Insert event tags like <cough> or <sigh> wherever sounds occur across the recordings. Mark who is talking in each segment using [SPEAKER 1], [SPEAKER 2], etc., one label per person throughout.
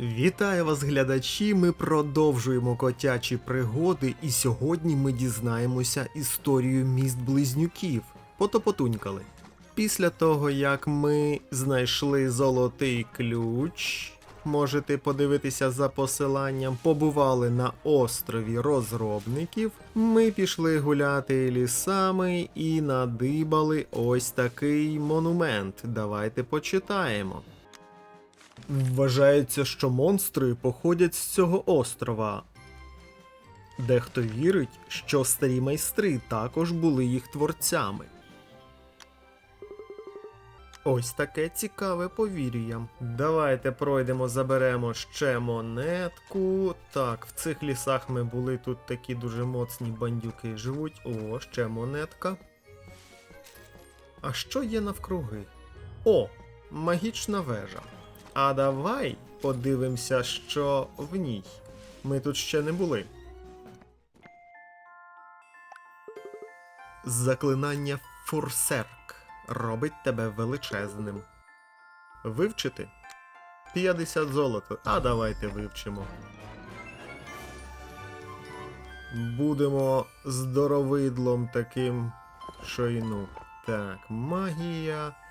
[SPEAKER 1] Вітаю вас, глядачі! Ми продовжуємо котячі пригоди, і сьогодні ми дізнаємося історію міст близнюків. Потопотунькали. Після того, як ми знайшли золотий ключ, можете подивитися за посиланням, побували на острові розробників. Ми пішли гуляти лісами і надибали ось такий монумент. Давайте почитаємо. Вважається, що монстри походять з цього острова. Дехто вірить, що старі майстри також були їх творцями. Ось таке цікаве повір'я. Давайте пройдемо, заберемо ще монетку. Так, в цих лісах ми були, тут такі дуже моцні бандюки живуть. О, ще монетка. А що є навкруги? О, магічна вежа. А давай подивимося, що в ній. Ми тут ще не були. Заклинання Фурсерк робить тебе величезним. Вивчити? 50 золота. А давайте вивчимо. Будемо здоровидлом таким, що й ну. Так, магія.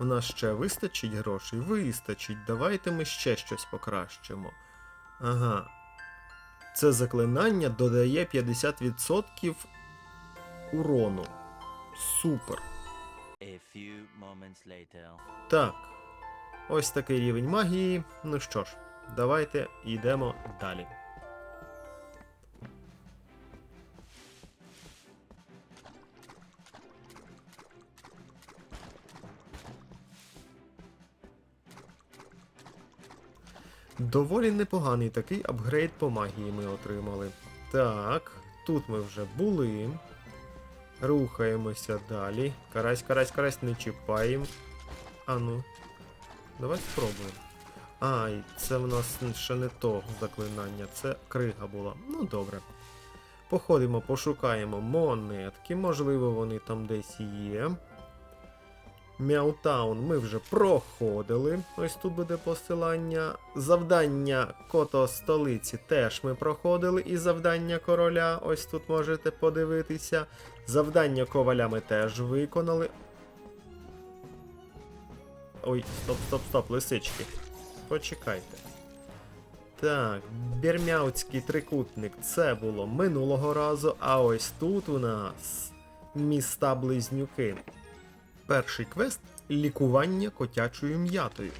[SPEAKER 1] У нас ще вистачить грошей? Вистачить. Давайте ми ще щось покращимо. Ага. Це заклинання додає 50% урону. Супер.
[SPEAKER 2] A few moments later.
[SPEAKER 1] Так. Ось такий рівень магії. Ну що ж, давайте йдемо далі. Доволі непоганий такий апгрейд по магії ми отримали. Так, тут ми вже були. Рухаємося далі. Карась, карась, карась, не чіпаємо. А ну. Давай спробуємо. Ай, це в нас ще не то заклинання, це крига була. Ну добре. Походимо, пошукаємо монетки, можливо, вони там десь є. Мяутаун ми вже проходили. Ось тут буде посилання. Завдання Кото столиці теж ми проходили. І завдання короля. Ось тут можете подивитися. Завдання коваля ми теж виконали. Ой, стоп, стоп, стоп, лисички. Почекайте. Так, Бірмяутський трикутник це було минулого разу, а ось тут у нас міста близнюки. Перший квест лікування котячою м'ятою.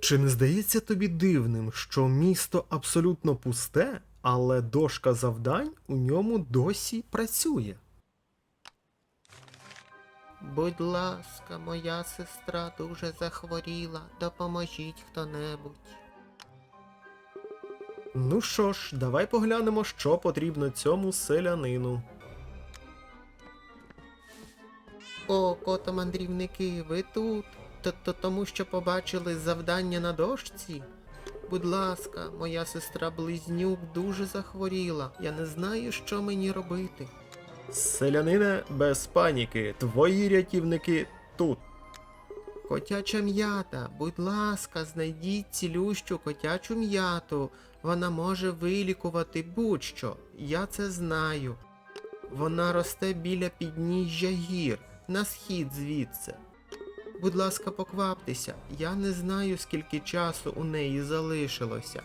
[SPEAKER 1] Чи не здається тобі дивним, що місто абсолютно пусте, але дошка завдань у ньому досі працює?
[SPEAKER 3] Будь ласка, моя сестра дуже захворіла. Допоможіть хто-небудь.
[SPEAKER 1] Ну що ж, давай поглянемо, що потрібно цьому селянину.
[SPEAKER 3] О, кото-мандрівники, ви тут? Т-то тому, що побачили завдання на дошці? Будь ласка, моя сестра близнюк дуже захворіла. Я не знаю, що мені робити.
[SPEAKER 1] Селянине, без паніки, твої рятівники тут.
[SPEAKER 3] Котяча м'ята, будь ласка, знайдіть цілющу котячу м'яту. Вона може вилікувати будь-що. Я це знаю. Вона росте біля підніжжя гір, на схід звідси. Будь ласка, покваптеся, я не знаю, скільки часу у неї залишилося.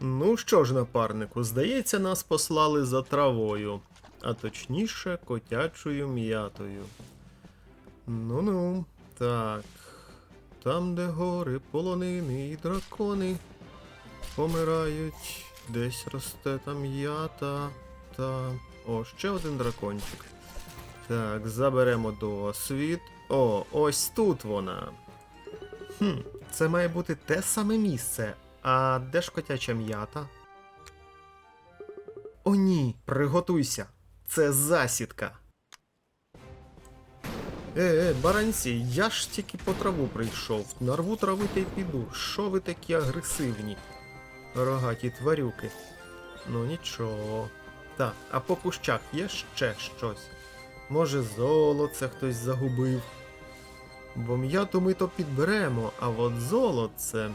[SPEAKER 1] Ну що ж, напарнику, здається, нас послали за травою, а точніше котячою м'ятою. Ну-ну, так. Там, де гори, полонини і дракони помирають, десь росте там м'ята та. О, ще один дракончик. Так, заберемо досвід. О, ось тут вона. Хм, це має бути те саме місце. А де ж котяча м'ята? О ні, приготуйся. Це засідка. Е, е, баранці, я ж тільки по траву прийшов. Нарву трави та й піду. Що ви такі агресивні? Рогаті тварюки. Ну нічого. Так, а по кущах є ще щось? Може золоце хтось загубив? Бо м'яту ми то підберемо, а от золоце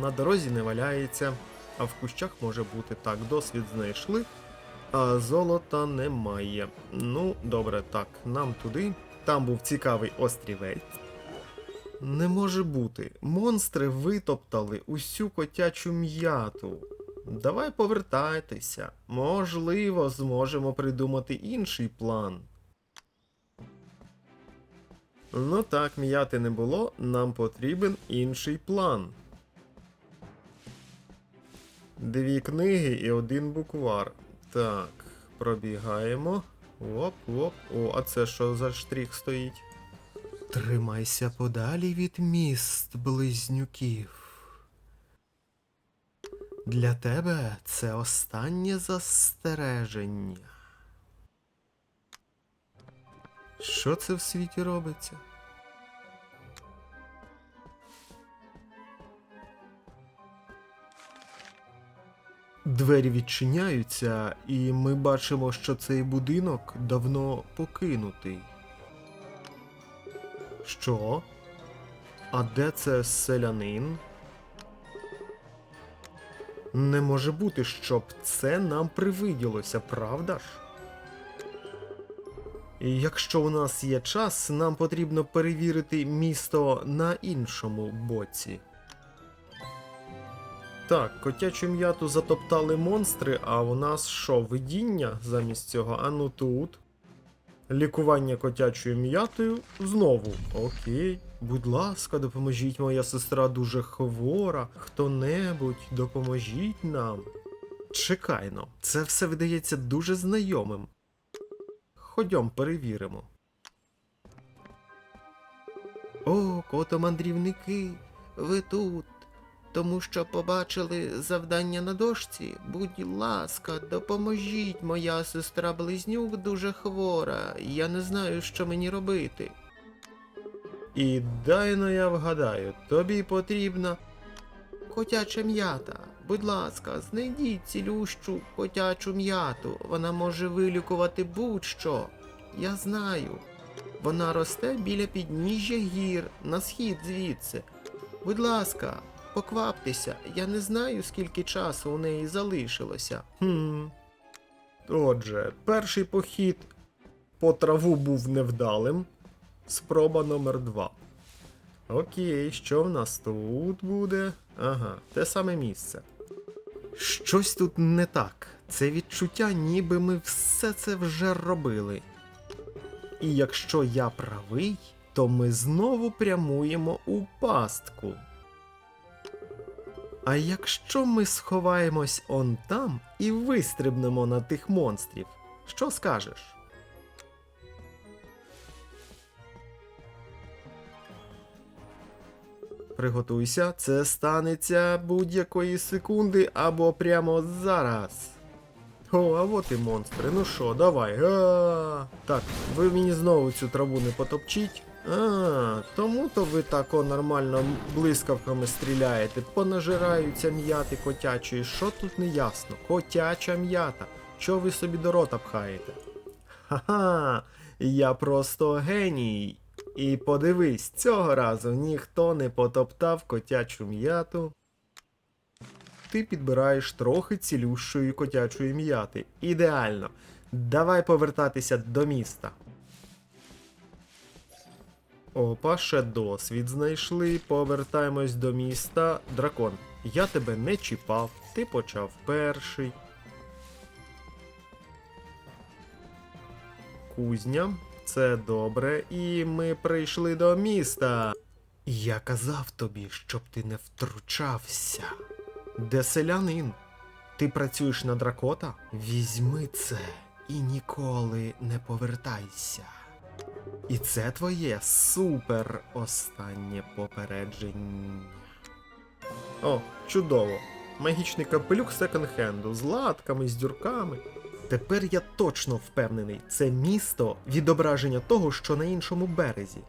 [SPEAKER 1] на дорозі не валяється, а в кущах може бути так, досвід знайшли, а золота немає. Ну, добре, так, нам туди. Там був цікавий острівець. Не може бути. Монстри витоптали усю котячу м'яту. Давай повертайтеся. Можливо, зможемо придумати інший план. Ну так, м'яти не було, нам потрібен інший план. Дві книги і один буквар. Так, пробігаємо. Оп, оп. О, а це що за штрих стоїть? Тримайся подалі від міст близнюків. Для тебе це останнє застереження. Що це в світі робиться? Двері відчиняються, і ми бачимо, що цей будинок давно покинутий. Що? А де це селянин? Не може бути, щоб це нам привиділося, правда ж? І якщо у нас є час, нам потрібно перевірити місто на іншому боці. Так, котячу м'яту затоптали монстри, а у нас що, видіння замість цього? А ну тут. Лікування котячою м'ятою знову. Окей. Будь ласка, допоможіть, моя сестра дуже хвора. Хто-небудь, допоможіть нам. Чекайно, це все видається дуже знайомим. Ходьом, перевіримо.
[SPEAKER 3] О, кото-мандрівники, ви тут. Тому що побачили завдання на дошці. Будь ласка, допоможіть, моя сестра близнюк дуже хвора. Я не знаю, що мені робити.
[SPEAKER 1] І дай но я вгадаю, тобі потрібна.
[SPEAKER 3] Котяча м'ята. Будь ласка, знайдіть цілющу котячу м'яту. Вона може вилікувати будь-що. Я знаю. Вона росте біля підніжжя гір, на схід звідси. Будь ласка, покваптеся, я не знаю, скільки часу у неї залишилося.
[SPEAKER 1] Хм. Отже, перший похід по траву був невдалим. Спроба номер два. Окей, що в нас тут буде? Ага, те саме місце. Щось тут не так. Це відчуття, ніби ми все це вже робили. І якщо я правий, то ми знову прямуємо у пастку. А якщо ми сховаємось он там і вистрибнемо на тих монстрів, що скажеш? Приготуйся, це станеться будь-якої секунди або прямо зараз. О, а от і монстри. Ну що, давай. А, так, ви мені знову цю траву не потопчіть. А, тому то ви тако нормально блискавками стріляєте, понажираються м'яти котячої. Що тут не ясно? Котяча м'ята. Що ви собі до рота пхаєте? Ха-ха, я просто геній. І подивись, цього разу ніхто не потоптав котячу м'яту. Ти підбираєш трохи цілющої котячої м'яти. Ідеально. Давай повертатися до міста. Опа, ще досвід знайшли. Повертаємось до міста. Дракон, я тебе не чіпав, ти почав перший. Кузня, це добре, і ми прийшли до міста. Я казав тобі, щоб ти не втручався. Де селянин? Ти працюєш на дракота? Візьми це і ніколи не повертайся. І це твоє супер останнє попередження. О, чудово. Магічний капелюх секонд-хенду з латками, з дюрками. Тепер я точно впевнений, це місто відображення того, що на іншому березі.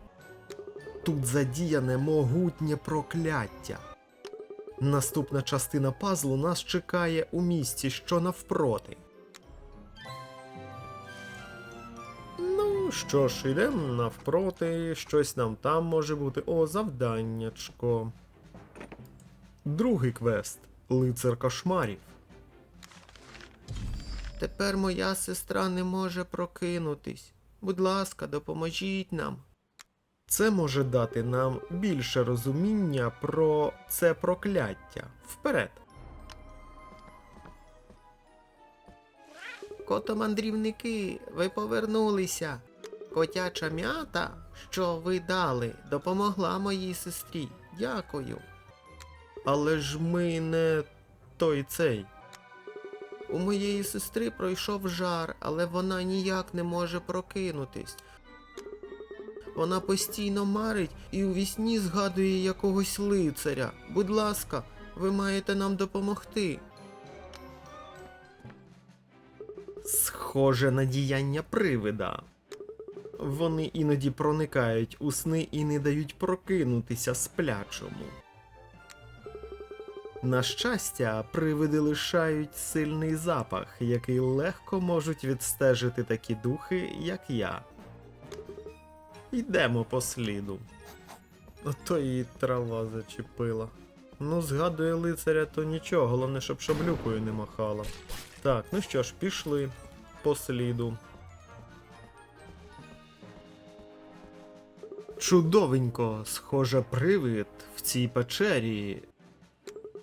[SPEAKER 1] Тут задіяне могутнє прокляття. Наступна частина пазлу нас чекає у місті, що навпроти. Ну, що ж, йдемо навпроти, щось нам там може бути. О, завданнячко. Другий квест. Лицар кошмарів.
[SPEAKER 3] Тепер моя сестра не може прокинутись. Будь ласка, допоможіть нам.
[SPEAKER 1] Це може дати нам більше розуміння про це прокляття. Вперед!
[SPEAKER 3] Кото-мандрівники, ви повернулися. Котяча м'ята, що ви дали, допомогла моїй сестрі. Дякую.
[SPEAKER 1] Але ж ми не той цей.
[SPEAKER 3] У моєї сестри пройшов жар, але вона ніяк не може прокинутись. Вона постійно марить і у вісні згадує якогось лицаря. Будь ласка, ви маєте нам допомогти.
[SPEAKER 1] Схоже на діяння привида. Вони іноді проникають у сни і не дають прокинутися сплячому. На щастя, привиди лишають сильний запах, який легко можуть відстежити такі духи, як я. Йдемо по сліду. Ото її трава зачепила. Ну, згадує лицаря, то нічого, головне, щоб шаблюкою не махала. Так, ну що ж, пішли по сліду. Чудовенько, схоже, привид в цій печері.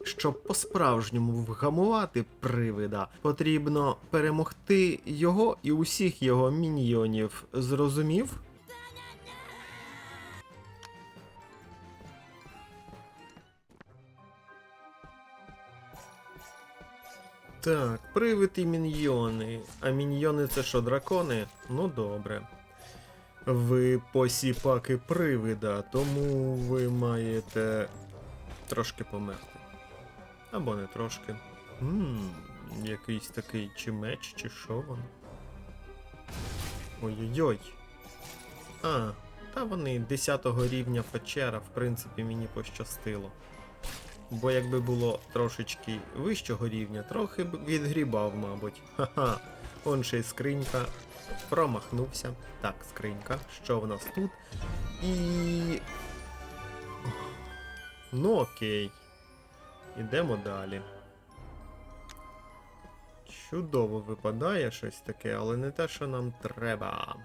[SPEAKER 1] Щоб по-справжньому вгамувати привида, потрібно перемогти його і усіх його міньйонів. Зрозумів? Так, привид і міньйони. А міньйони це що, дракони? Ну добре. Ви посіпаки привида, тому ви маєте трошки померти. Або не трошки. Ммм, якийсь такий чи меч, чи що воно. Ой-ой-ой. А, та вони 10 рівня печера, в принципі, мені пощастило. Бо якби було трошечки вищого рівня, трохи б відгрібав, мабуть. Ха-ха. Он ще й скринька. Промахнувся. Так, скринька. Що в нас тут? І. Ну окей. Ідемо далі. Чудово випадає щось таке, але не те, що нам треба.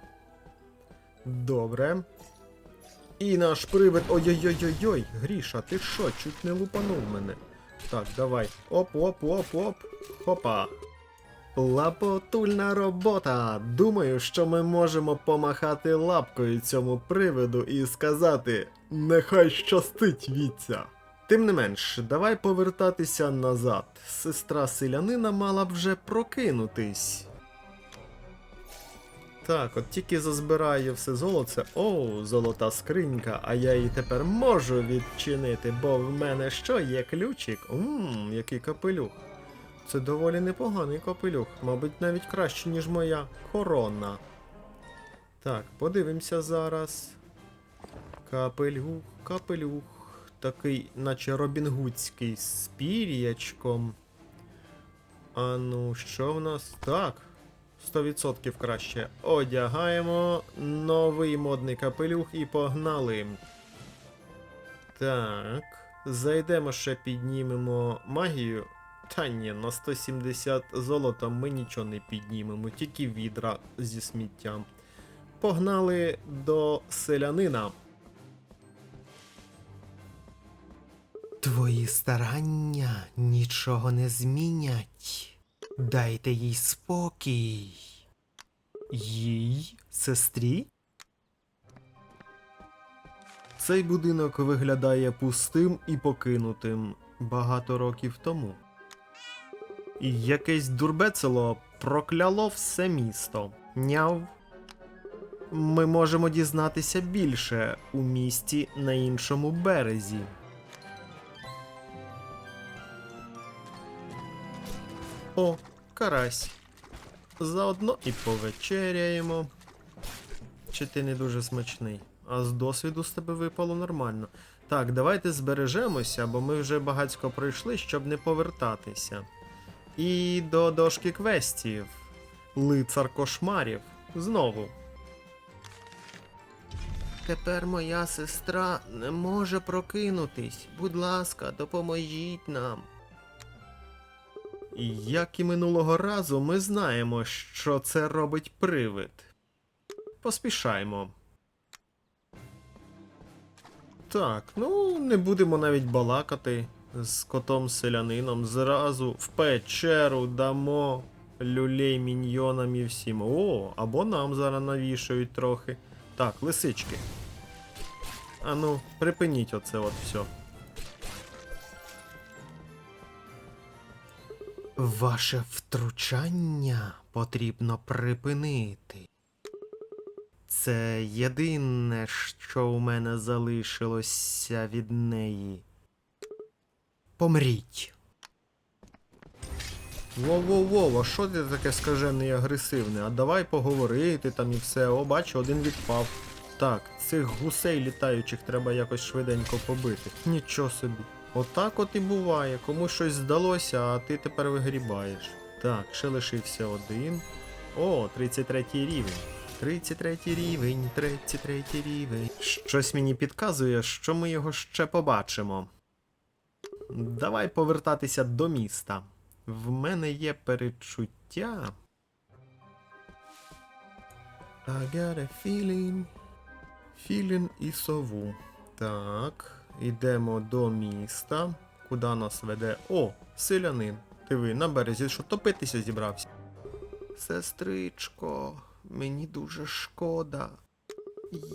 [SPEAKER 1] Добре. І наш привид. Ой-ой-ой-ой-ой, Гріша, ти що, чуть не лупанув мене. Так, давай. Оп-оп-оп-оп. Хопа. Лапотульна робота. Думаю, що ми можемо помахати лапкою цьому привиду і сказати Нехай щастить віця. Тим не менш, давай повертатися назад. Сестра селянина мала б вже прокинутись. Так, от тільки зазбираю все золоце. Оу, золота скринька, а я її тепер можу відчинити, бо в мене що є ключик? Ммм, який капелюх. Це доволі непоганий капелюх, мабуть, навіть краще, ніж моя корона. Так, подивимося зараз. Капелюх, капелюх. Такий, наче робінгудський з пір'ячком. А ну, що в нас? Так. 100% краще. Одягаємо новий модний капелюх і погнали. Так. Зайдемо ще піднімемо магію. Та ні, на 170 золота ми нічого не піднімемо, тільки відра зі сміттям. Погнали до селянина.
[SPEAKER 3] Твої старання нічого не змінять. Дайте їй спокій.
[SPEAKER 1] Їй сестрі? Цей будинок виглядає пустим і покинутим багато років тому. Якесь дурбецело прокляло все місто. Няв. Ми можемо дізнатися більше у місті на іншому березі. О, карась. Заодно і повечеряємо. Чи ти не дуже смачний? А з досвіду з тебе випало нормально. Так, давайте збережемося, бо ми вже багацько пройшли, щоб не повертатися. І до дошки квестів. Лицар кошмарів. Знову.
[SPEAKER 3] Тепер моя сестра не може прокинутись. Будь ласка, допоможіть нам.
[SPEAKER 1] Як і минулого разу, ми знаємо, що це робить привид. Поспішаймо. Так, ну не будемо навіть балакати з котом селянином. Зразу в печеру дамо люлей міньйонам і всім. О, або нам зараз навішають трохи. Так, лисички. Ану, припиніть оце от все.
[SPEAKER 3] Ваше втручання потрібно припинити. Це єдине, що у мене залишилося від неї. Помріть.
[SPEAKER 1] Воу-воу-воу, а що ти таке скажене і агресивне? А давай поговорити там і все. О, бачу, один відпав. Так, цих гусей літаючих треба якось швиденько побити. Нічого собі. Отак от і буває. Комусь щось здалося, а ти тепер вигрібаєш. Так, ще лишився один. О, 33 рівень. 33 рівень, 33 рівень. Щось мені підказує, що ми його ще побачимо. Давай повертатися до міста. В мене є перечуття. I got a feeling. Feeling і сову. Так, ідемо до міста. Куди нас веде? О, селянин. Диви, на березі, що топитися зібрався.
[SPEAKER 3] Сестричко, мені дуже шкода.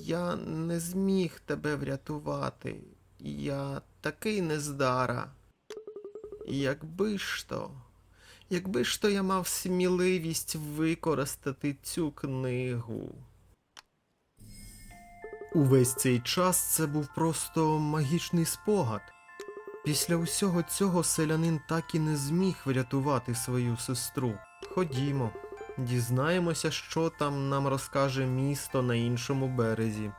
[SPEAKER 3] Я не зміг тебе врятувати. Я такий нездара. Якби ж то, якби ж то я мав сміливість використати цю книгу.
[SPEAKER 1] Увесь цей час це був просто магічний спогад. Після усього цього селянин так і не зміг врятувати свою сестру. Ходімо, дізнаємося, що там нам розкаже місто на іншому березі.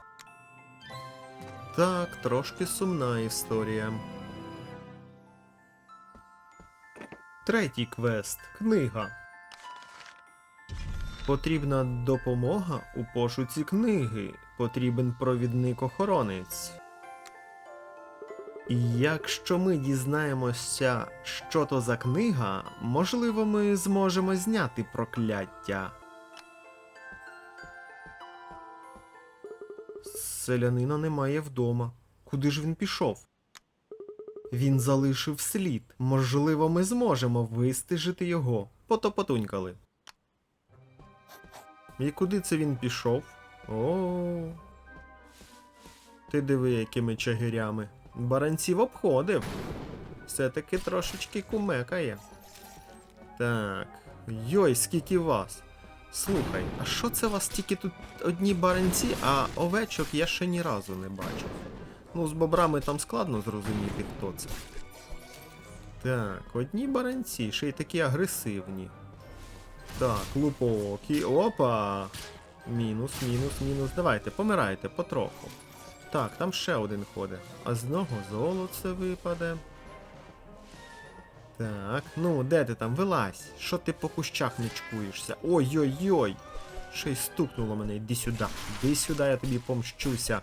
[SPEAKER 1] Так, трошки сумна історія. Третій квест. Книга. Потрібна допомога у пошуці книги. Потрібен провідник-охоронець. Якщо ми дізнаємося, що то за книга, можливо, ми зможемо зняти прокляття. Селянина немає вдома. Куди ж він пішов? Він залишив слід. Можливо, ми зможемо вистежити його. Потопотунькали. І куди це він пішов? О. Ти диви, якими чагирями. Баранців обходив. Все-таки трошечки кумекає. Так. Йой, скільки вас. Слухай, а що це у вас тільки тут одні баранці, а овечок я ще ні разу не бачив. Ну, з бобрами там складно зрозуміти, хто це. Так, одні баранці, ще й такі агресивні. Так, лупокі. Опа! Мінус, мінус, мінус. Давайте, помирайте потроху. Так, там ще один ходить. А з нього золоце випаде. Так, ну де ти там? Вилазь. Що ти по кущах не чкуєшся? Ой-ой-ой! Ще й стукнуло мене, іди сюди. Іди сюди, я тобі помщуся.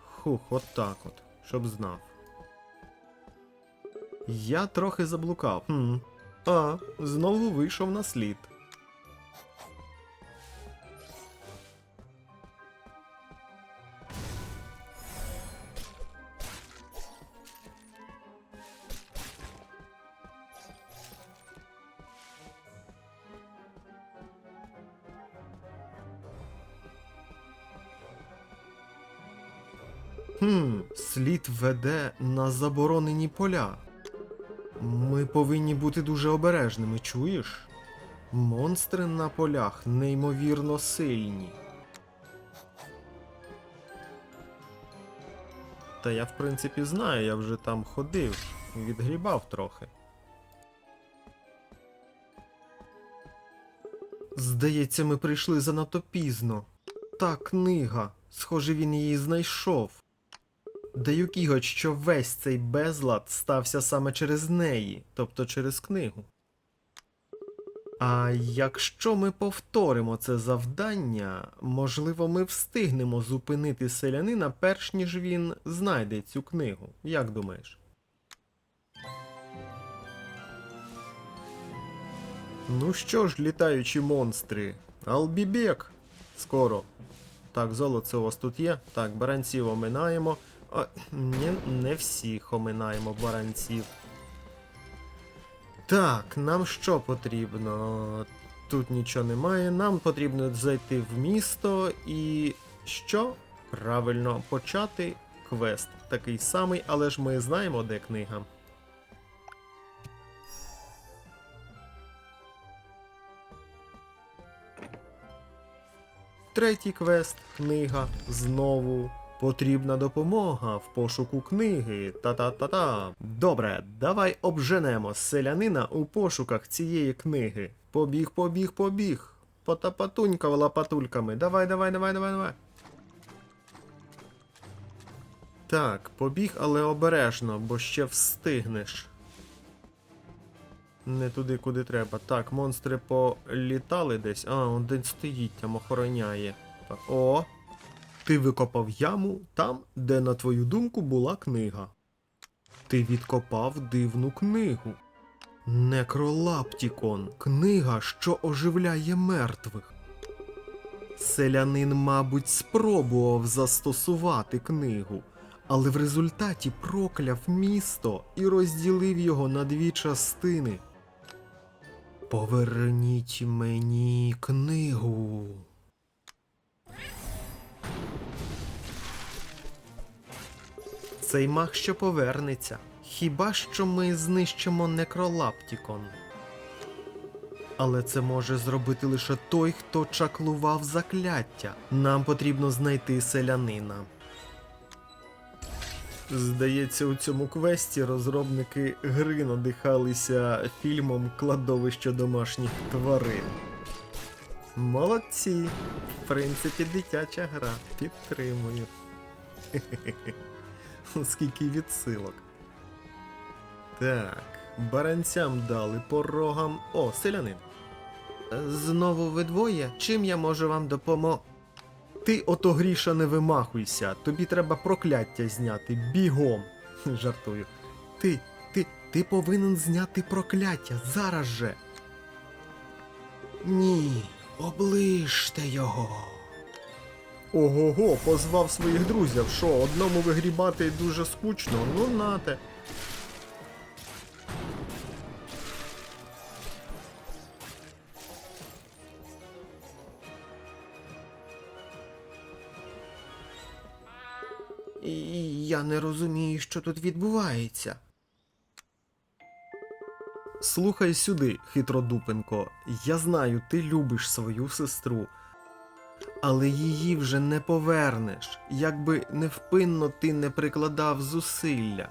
[SPEAKER 1] Хух, от так от, щоб знав. Я трохи заблукав. Хм. А, знову вийшов на слід. Веде на заборонені поля. Ми повинні бути дуже обережними, чуєш? Монстри на полях неймовірно сильні. Та я в принципі знаю, я вже там ходив, відгрібав трохи. Здається, ми прийшли занадто пізно. Та книга. Схоже, він її знайшов. Даю кіготь, що весь цей безлад стався саме через неї, тобто через книгу. А якщо ми повторимо це завдання, можливо, ми встигнемо зупинити селянина, перш ніж він знайде цю книгу. Як думаєш? Ну що ж, літаючі монстри, Албібек! Скоро. Так, золоце у вас тут є. Так, баранців оминаємо. А, ні, не всіх оминаємо баранців. Так, нам що потрібно? Тут нічого немає. Нам потрібно зайти в місто і. що? Правильно, почати квест. Такий самий, але ж ми знаємо, де книга. Третій квест, книга, знову. Потрібна допомога в пошуку книги. Та-та-та-та. Добре, давай обженемо селянина у пошуках цієї книги. Побіг, побіг, побіг. Потапатунька лапатульками. Давай, давай, давай, давай, давай. Так, побіг, але обережно, бо ще встигнеш. Не туди, куди треба. Так, монстри політали десь. А, он день стоїть, там охороняє. Так, О! Ти викопав яму там, де, на твою думку, була книга. Ти відкопав дивну книгу. Некролаптікон. Книга, що оживляє мертвих. Селянин, мабуть, спробував застосувати книгу, але в результаті прокляв місто і розділив його на дві частини. Поверніть мені книгу. Цей мах ще повернеться. Хіба що ми знищимо некролаптікон. Але це може зробити лише той, хто чаклував закляття. Нам потрібно знайти селянина. Здається, у цьому квесті розробники гри надихалися фільмом Кладовище домашніх тварин. Молодці! В принципі, дитяча гра. Підтримую. <laughs> <laughs> Скільки відсилок. Так, баранцям дали по рогам. О, селянин. Знову ви двоє? Чим я можу вам допомогти? Ти ото гріша не вимахуйся, тобі треба прокляття зняти бігом. <laughs> Жартую. Ти, ти, ти повинен зняти прокляття зараз же. Ні, оближте його. Ого-го, позвав своїх друзів. Що, одному вигрібати дуже скучно? Ну нате. Я не розумію, що тут відбувається. Слухай сюди, хитродупенко. Я знаю, ти любиш свою сестру. Але її вже не повернеш, якби невпинно ти не прикладав зусилля.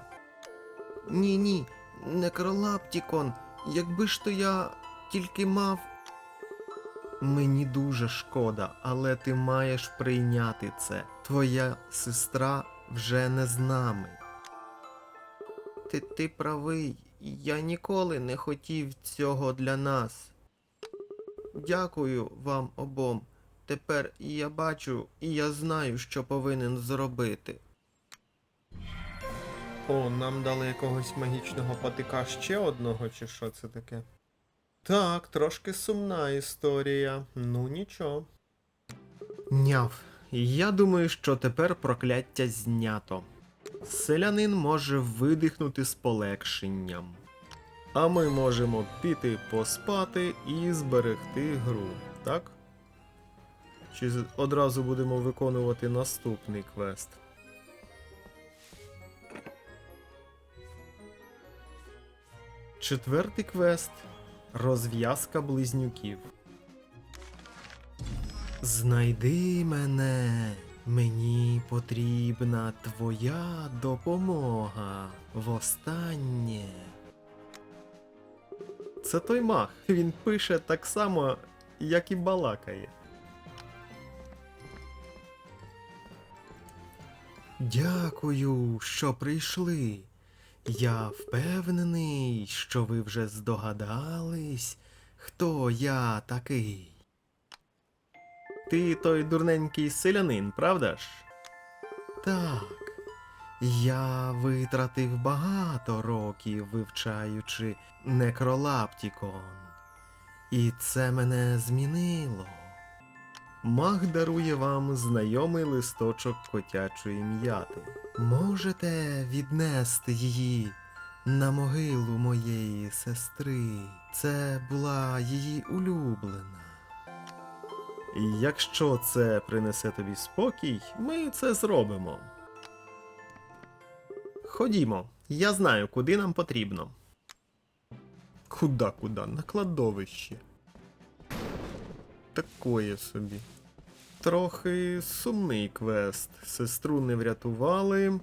[SPEAKER 1] Ні, ні, некролаптікон, якби ж то я тільки мав. Мені дуже шкода, але ти маєш прийняти це. Твоя сестра вже не з нами. Ти, ти правий, я ніколи не хотів цього для нас. Дякую вам обом. Тепер і я бачу, і я знаю, що повинен зробити. О, нам дали якогось магічного патика ще одного, чи що це таке? Так, трошки сумна історія. Ну нічого. Няв. Я думаю, що тепер прокляття знято. Селянин може видихнути з полегшенням. А ми можемо піти поспати і зберегти гру, так? Чи одразу будемо виконувати наступний квест? Четвертий квест Розв'язка близнюків. Знайди мене. Мені потрібна твоя допомога. Востаннє. Це той мах. Він пише так само, як і балакає. Дякую, що прийшли. Я впевнений, що ви вже здогадались,
[SPEAKER 3] хто я такий.
[SPEAKER 1] Ти той дурненький селянин, правда ж?
[SPEAKER 3] Так, я витратив багато років, вивчаючи некролаптікон. І це мене змінило.
[SPEAKER 1] Маг дарує вам знайомий листочок котячої м'яти.
[SPEAKER 3] Можете віднести її на могилу моєї сестри. Це була її улюблена.
[SPEAKER 1] Якщо це принесе тобі спокій, ми це зробимо. Ходімо, я знаю, куди нам потрібно. Куда, куда? На кладовище. Такое собі. Трохи сумний квест. Сестру не врятували.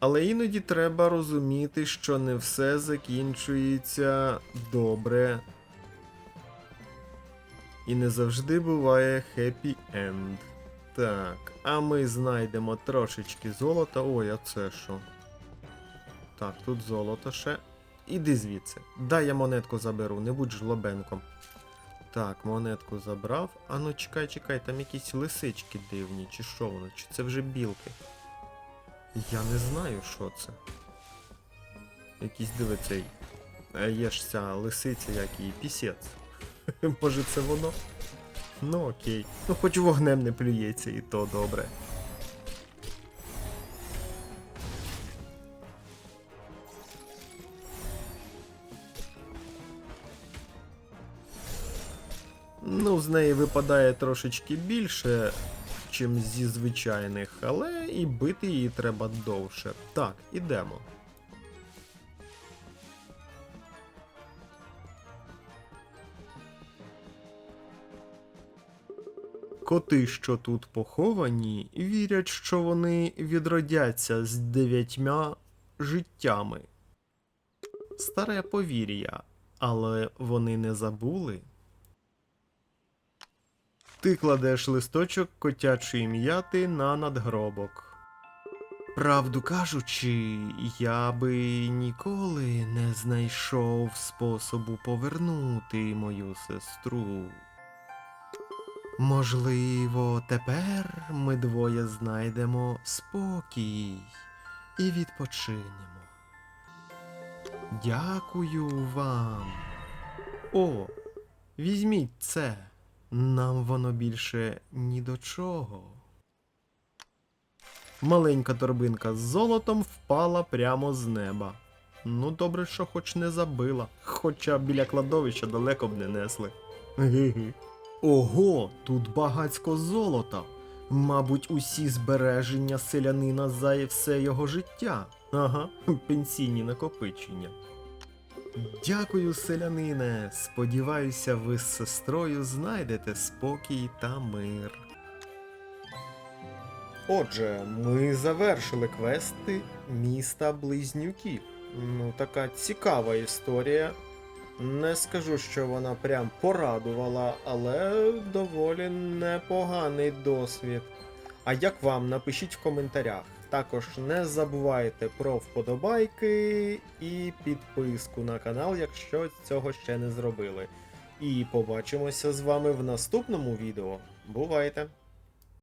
[SPEAKER 1] Але іноді треба розуміти, що не все закінчується добре. І не завжди буває хеппі енд. Так, а ми знайдемо трошечки золота. Ой, а це що? Так, тут золото ще. Іди звідси. Дай я монетку заберу, не будь жлобенком. Так, монетку забрав. А ну чекай, чекай, там якісь лисички дивні, чи що воно, чи це вже білки? Я не знаю, що це. Якийсь диви цей. Є ж ця лисиця, як її пісець. <laughs> Може це воно? Ну окей. Ну хоч вогнем не плюється, і то добре. З неї випадає трошечки більше, чим зі звичайних, але і бити її треба довше. Так, ідемо. Коти, що тут поховані, вірять, що вони відродяться з дев'ятьма життями. Старе повір'я, але вони не забули. Ти кладеш листочок котячої м'яти на надгробок.
[SPEAKER 3] Правду кажучи, я би ніколи не знайшов способу повернути мою сестру. Можливо, тепер ми двоє знайдемо спокій і відпочинемо. Дякую вам.
[SPEAKER 1] О, візьміть це.
[SPEAKER 3] Нам воно більше ні до чого.
[SPEAKER 1] Маленька торбинка з золотом впала прямо з неба. Ну, добре, що хоч не забила, хоча біля кладовища далеко б не несли. Ого, тут багацько золота. Мабуть, усі збереження селянина за все його життя. Ага, <laughs> пенсійні накопичення. Дякую, селянине. Сподіваюся, ви з сестрою знайдете спокій та мир. Отже, ми завершили квести міста близнюків. Ну, така цікава історія. Не скажу, що вона прям порадувала, але доволі непоганий досвід. А як вам? Напишіть в коментарях. Також не забувайте про вподобайки і підписку на канал, якщо цього ще не зробили. І побачимося з вами в наступному відео. Бувайте!